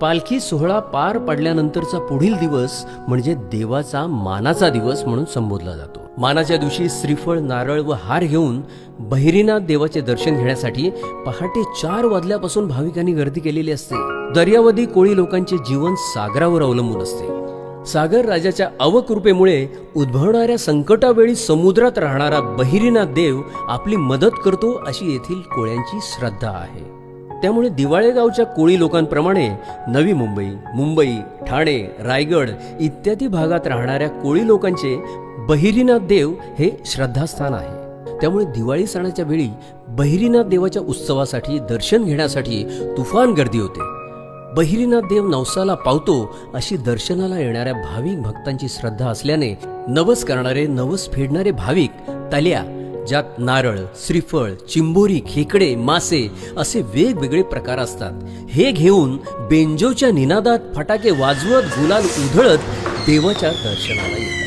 पालखी सोहळा पार पडल्यानंतरचा पुढील दिवस म्हणजे देवाचा मानाचा दिवस म्हणून संबोधला जातो. मानाच्या दिवशी श्रीफळ नारळ व हार घेऊन बहिरीनाथ देवाचे दर्शन घेण्यासाठी पहाटे चार वाजल्यापासून भाविकांनी गर्दी केलेली असते. दर्यावधी कोळी लोकांचे जीवन सागरावर अवलंबून असते. सागर राजाच्या अवकृपेमुळे उद्भवणाऱ्या संकटावेळी समुद्रात राहणारा बहिरीनाथ देव आपली मदत करतो अशी येथील कोळ्यांची श्रद्धा आहे. त्यामुळे दिवाळेगावच्या कोळी लोकांप्रमाणे नवी मुंबई मुंबई ठाणे रायगड इत्यादी भागात राहणाऱ्या कोळी लोकांचे बहिरीनाथ देव हे श्रद्धास्थान आहे. त्यामुळे दिवाळी सणाच्या वेळी बहिरीनाथ देवाच्या उत्सवासाठी दर्शन घेण्यासाठी तुफान गर्दी होते. बहिरीनाथ देव नवसाला पावतो अशी दर्शनाला येणाऱ्या भाविक भक्तांची श्रद्धा असल्याने नवस करणारे नवस फेडणारे भाविक तल्या ज्यात नारळ श्रीफळ चिंबोरी खेकडे मासे असे वेगवेगळे प्रकार असतात. हे घेऊन बेंजोच्या निनादात फटाके वाजवत गुलाल उधळत देवाच्या दर्शनाला येतात.